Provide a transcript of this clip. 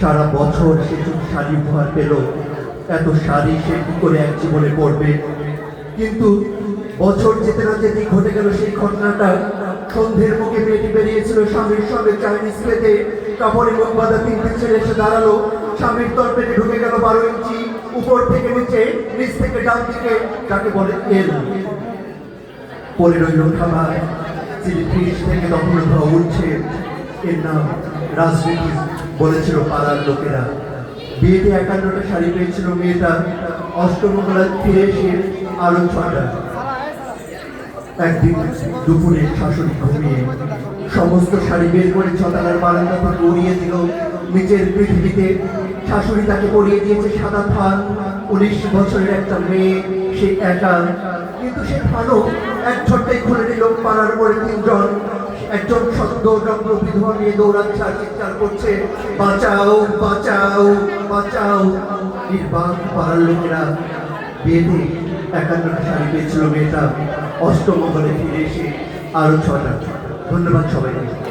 সারা বছর সে শুধু শাড়ি উপহার পেল, এত শাড়ি সে কি করে এক জীবনে পড়বে কিন্তু বছর যেতে না যেতে ঘটে গেল সেই ঘটনাটা। সন্ধ্যের মুখে মেয়েটি বেরিয়েছিল স্বামীর সঙ্গে চাইনিজ খেতে কাপড়ে মুখ বাঁধা তিনটে ছেলে এসে দাঁড়াল। স্বামীর তলপেটে ঢুকে গেল বারো ইঞ্চি। উপর থেকে নিচে, নিচ থেকে ডান দিকে, যাকে বলে এল পরে রইল খাবার যিনি ফ্রিজ থেকে তখন উঠছে। এর নাম রাজনীতি বলেছিল পাড়ার লোকেরা। বিয়েতে একান্নটা শাড়ি পেয়েছিল মেয়েটা। অষ্টমঙ্গলা ফিরে এসে আরও ছটা। একদিন দুপুরে শাশুড়ি ঘুমিয়ে সমস্ত শাড়ি বের করে ছতালার বারান্দা থেকে উড়িয়ে দিল নিচের পৃথিবীতে শাশুড়ি তাকে পরিয়ে দিয়েছে সাদা থান, উনিশ বছরের একটা মেয়ে, সে একা। কিন্তু সে থানও এক ঝটকায় খুলে দিল পাড়ার পরে তিনজন। একজন সদ্য ডক্টর বিধবা নিয়ে দৌড়াচ্ছে আর চিৎকার করছে, বাঁচাও বাঁচাও বাঁচাও। নির্বাক পাড়ার লোকেরা বিয়েতে একান্নটা শাড়ি পেয়েছিল মেয়েটা। অষ্টমঙ্গলে ফিরে এসে আরও ছটা। ধন্যবাদ সবাইকে।